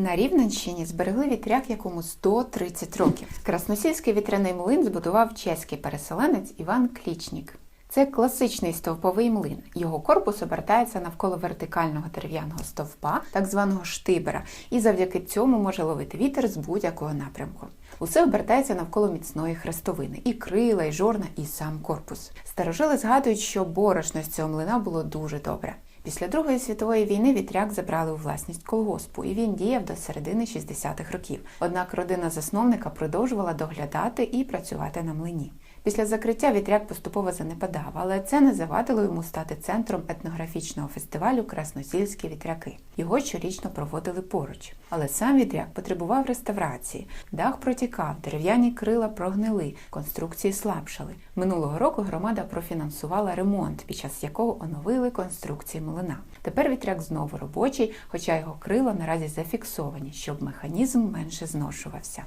На Рівненщині зберегли вітряк, якому 130 років. Красносільський вітряний млин збудував чеський переселенець Іван Клічнік. Це класичний стовповий млин. Його корпус обертається навколо вертикального дерев'яного стовпа, так званого штибера, і завдяки цьому може ловити вітер з будь-якого напрямку. Усе обертається навколо міцної хрестовини, і крила, і жорна, і сам корпус. Старожили згадують, що борошно з цього млина було дуже добре. Після Другої світової війни вітряк забрали у власність колгоспу, і він діяв до середини 60-х років. Однак родина засновника продовжувала доглядати і працювати на млині. Після закриття вітряк поступово занепадав, але це не завадило йому стати центром етнографічного фестивалю Красносільські вітряки. Його щорічно проводили поруч. Але сам вітряк потребував реставрації. Дах протікав, дерев'яні крила прогнили, конструкції слабшали. Минулого року громада профінансувала ремонт, під час якого оновили конструкції млина. Тепер вітряк знову робочий, хоча його крила наразі зафіксовані, щоб механізм менше зношувався.